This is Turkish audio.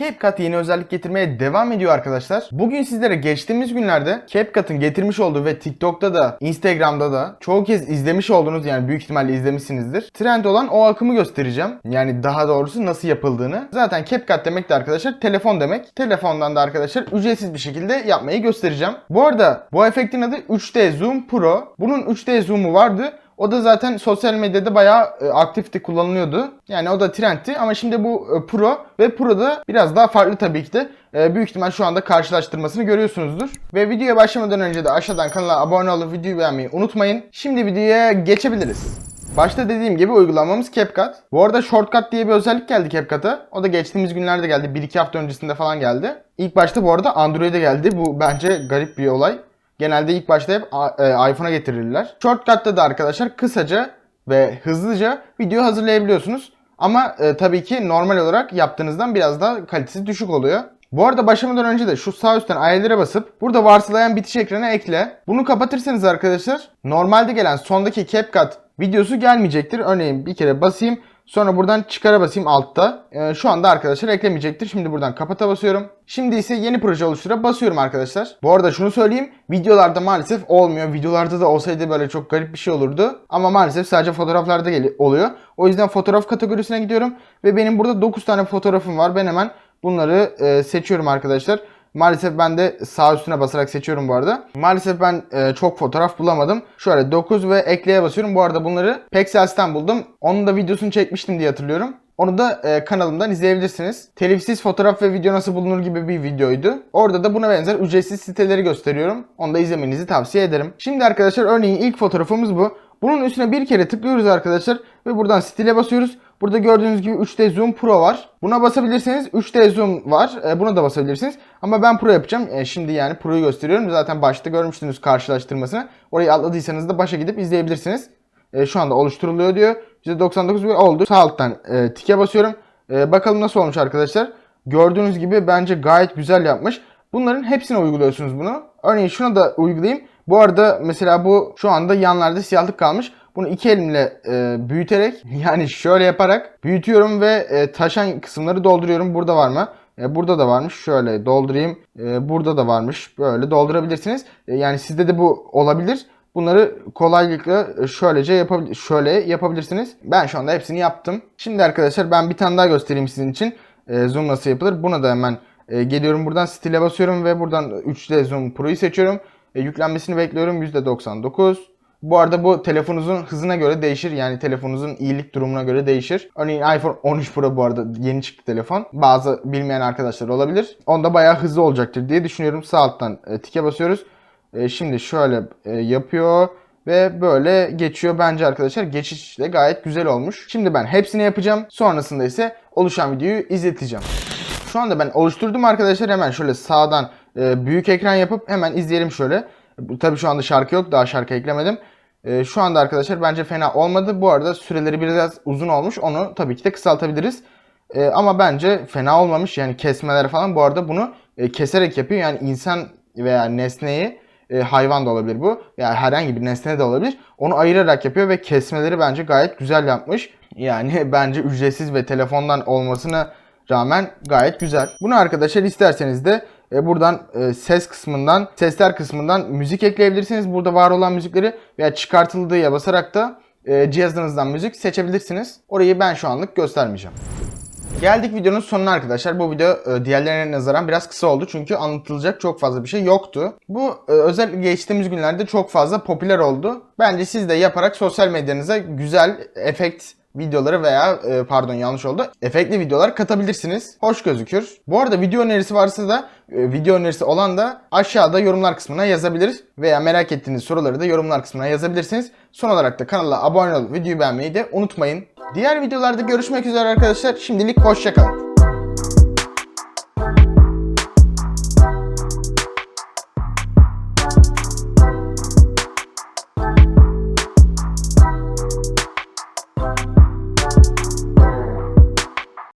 CapCut yeni özellik getirmeye devam ediyor arkadaşlar. Bugün sizlere geçtiğimiz günlerde CapCut'ın getirmiş olduğu ve TikTok'ta da Instagram'da da çoğu kez izlemiş olduğunuz yani büyük ihtimalle izlemişsinizdir. Trend olan o akımı göstereceğim. Yani daha doğrusu nasıl yapıldığını. Zaten CapCut demek de arkadaşlar telefon demek. Telefondan da arkadaşlar ücretsiz bir şekilde yapmayı göstereceğim. Bu arada bu efektin adı 3D Zoom Pro. Bunun 3D zoom'u vardı. O da zaten sosyal medyada bayağı e, aktifti kullanılıyordu. Yani o da trendti ama şimdi bu e, Pro ve Pro'da biraz daha farklı tabii ki de. E, büyük ihtimal şu anda karşılaştırmasını görüyorsunuzdur. Ve videoya başlamadan önce de aşağıdan kanala abone olup videoyu beğenmeyi unutmayın. Şimdi videoya geçebiliriz. Başta dediğim gibi uygulamamız CapCut. Bu arada Shortcut diye bir özellik geldi CapCut'a. O da geçtiğimiz günlerde geldi. 1-2 hafta öncesinde falan geldi. İlk başta bu arada Android'e geldi. Bu bence garip bir olay. Genelde ilk başta hep e, iPhone'a getirirler. Shortcut'ta da arkadaşlar kısaca ve hızlıca video hazırlayabiliyorsunuz. Ama e, tabii ki normal olarak yaptığınızdan biraz daha kalitesi düşük oluyor. Bu arada başlamadan önce de şu sağ üstten ayarlara basıp burada varsayılan bitiş ekranı ekle. Bunu kapatırsanız arkadaşlar normalde gelen sondaki CapCut videosu gelmeyecektir. Örneğin bir kere basayım. Sonra buradan çıkara basayım altta. Ee, şu anda arkadaşlar eklemeyecektir. Şimdi buradan kapata basıyorum. Şimdi ise yeni proje oluştura basıyorum arkadaşlar. Bu arada şunu söyleyeyim. Videolarda maalesef olmuyor. Videolarda da olsaydı böyle çok garip bir şey olurdu. Ama maalesef sadece fotoğraflarda oluyor. O yüzden fotoğraf kategorisine gidiyorum. Ve benim burada 9 tane fotoğrafım var. Ben hemen bunları e, seçiyorum arkadaşlar. Maalesef ben de sağ üstüne basarak seçiyorum bu arada. Maalesef ben e, çok fotoğraf bulamadım. Şöyle 9 ve ekleye basıyorum. Bu arada bunları Pexels'ten buldum. Onun da videosunu çekmiştim diye hatırlıyorum. Onu da e, kanalımdan izleyebilirsiniz. Telifsiz fotoğraf ve video nasıl bulunur gibi bir videoydu. Orada da buna benzer ücretsiz siteleri gösteriyorum. Onu da izlemenizi tavsiye ederim. Şimdi arkadaşlar örneğin ilk fotoğrafımız bu. Bunun üstüne bir kere tıklıyoruz arkadaşlar ve buradan stile basıyoruz. Burada gördüğünüz gibi 3D Zoom Pro var. Buna basabilirseniz 3D Zoom var. E, buna da basabilirsiniz. Ama ben Pro yapacağım. E, şimdi yani Pro'yu gösteriyorum. Zaten başta görmüştünüz karşılaştırmasını. Orayı atladıysanız da başa gidip izleyebilirsiniz. E, şu anda oluşturuluyor diyor. %99 bir oldu. Sağ alttan tike basıyorum. Bakalım nasıl olmuş arkadaşlar. Gördüğünüz gibi bence gayet güzel yapmış. Bunların hepsine uyguluyorsunuz bunu. Örneğin şuna da uygulayayım. Bu arada mesela bu şu anda yanlarda siyahlık kalmış. Bunu iki elimle e, büyüterek yani şöyle yaparak büyütüyorum ve e, taşan kısımları dolduruyorum. Burada var mı? E, burada da varmış. Şöyle doldurayım. E, burada da varmış. Böyle doldurabilirsiniz. E, yani sizde de bu olabilir. Bunları kolaylıkla şöylece yapabil şöyle yapabilirsiniz. Ben şu anda hepsini yaptım. Şimdi arkadaşlar ben bir tane daha göstereyim sizin için. E, zoom nasıl yapılır? Buna da hemen e, geliyorum buradan stile basıyorum ve buradan 3D Zoom Pro'yu seçiyorum. E, yüklenmesini bekliyorum %99. Bu arada bu telefonunuzun hızına göre değişir. Yani telefonunuzun iyilik durumuna göre değişir. Örneğin iPhone 13 Pro bu arada yeni çıktı telefon. Bazı bilmeyen arkadaşlar olabilir. Onda bayağı hızlı olacaktır diye düşünüyorum. Sağ alttan e, tike basıyoruz. E, şimdi şöyle e, yapıyor ve böyle geçiyor. Bence arkadaşlar geçiş de gayet güzel olmuş. Şimdi ben hepsini yapacağım. Sonrasında ise oluşan videoyu izleteceğim. Şu anda ben oluşturdum arkadaşlar. Hemen şöyle sağdan e, büyük ekran yapıp hemen izleyelim şöyle. Tabii şu anda şarkı yok. Daha şarkı eklemedim. E, şu anda arkadaşlar bence fena olmadı. Bu arada süreleri biraz uzun olmuş. Onu tabii ki de kısaltabiliriz. E, ama bence fena olmamış. Yani kesmeler falan bu arada bunu e, keserek yapıyor. Yani insan veya nesneyi e, hayvan da olabilir bu. Yani herhangi bir nesne de olabilir. Onu ayırarak yapıyor ve kesmeleri bence gayet güzel yapmış. Yani bence ücretsiz ve telefondan olmasına rağmen gayet güzel. Bunu arkadaşlar isterseniz de e, buradan e, ses kısmından, sesler kısmından müzik ekleyebilirsiniz. Burada var olan müzikleri veya çıkartıldığı basarak da e, cihazınızdan müzik seçebilirsiniz. Orayı ben şu anlık göstermeyeceğim. Geldik videonun sonuna arkadaşlar. Bu video e, diğerlerine nazaran biraz kısa oldu çünkü anlatılacak çok fazla bir şey yoktu. Bu e, özellikle geçtiğimiz günlerde çok fazla popüler oldu. Bence siz de yaparak sosyal medyanıza güzel efekt videoları veya e, pardon yanlış oldu. Efektli videolar katabilirsiniz. Hoş gözükür. Bu arada video önerisi varsa da e, video önerisi olan da aşağıda yorumlar kısmına yazabilir veya merak ettiğiniz soruları da yorumlar kısmına yazabilirsiniz. Son olarak da kanala abone olup videoyu beğenmeyi de unutmayın. Diğer videolarda görüşmek üzere arkadaşlar. Şimdilik hoşçakalın.